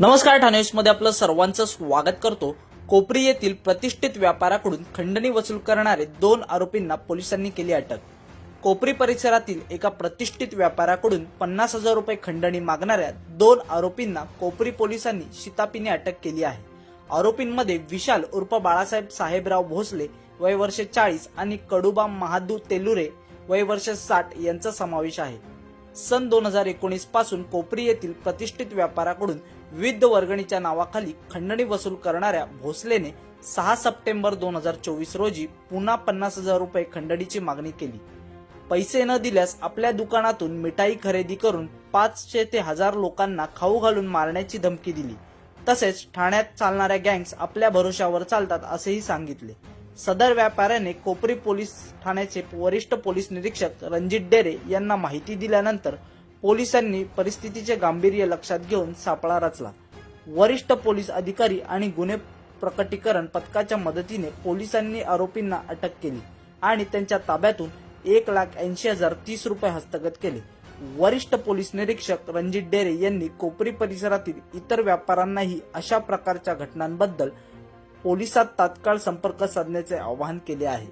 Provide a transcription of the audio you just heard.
नमस्कार ठाणे मध्ये आपलं सर्वांचं स्वागत करतो. कोपरी येथील प्रतिष्ठित व्यापाराकडून खंडणी वसूल करणारे दोन आरोपींना पोलिसांनी केली अटक. कोपरी परिसरातील एका प्रतिष्ठित व्यापाराकडून पन्नास हजार रुपये खंडणी मागणाऱ्या दोन आरोपींना कोपरी पोलिसांनी शितापीने अटक केली आहे. आरोपींमध्ये विशाल उर्फ बाळासाहेब साहेबराव भोसले वय वर्ष चाळीस आणि कडुबा महादू तेलुरे वय वर्ष साठ यांचा समावेश आहे. सन दोन हजार एकोणीसपासून कोपरी येथील प्रतिष्ठित व्यापाराकडून विविध वर्गणीच्या नावाखाली खंडणी वसूल करणाऱ्या भोसलेने सहा सप्टेंबर दोन हजार चोवीस रोजी पुन्हा पन्नास हजार रुपये खंडणीची मागणी केली. पैसे न दिल्यास आपल्या दुकानातून मिठाई खरेदी करून पाचशे ते हजार लोकांना खाऊ घालून मारण्याची धमकी दिली. तसेच ठाण्यात चालणाऱ्या गँग्स आपल्या भरोशावर चालतात असेही सांगितले. सदर व्यापाऱ्याने कोपरी पोलीस ठाण्याचे वरिष्ठ पोलीस निरीक्षक रणजित डेरे यांना माहिती दिल्यानंतर पोलिसांनी परिस्थितीचे गांभीर्य लक्षात घेऊन सापळा रचला. वरिष्ठ पोलीस अधिकारी आणि गुन्हे प्रकटीकरण पथकाच्या मदतीने पोलिसांनी आरोपींना अटक केली आणि त्यांच्या ताब्यातून एक लाख ऐंशी हजार तीस रुपये हस्तगत केले. वरिष्ठ पोलीस निरीक्षक रणजित डेरे यांनी कोपरी परिसरातील इतर व्यापाऱ्यांनाही अशा प्रकारच्या घटनांबद्दल पोलिसात तात्काळ संपर्क साधण्याचे आवाहन केले आहे.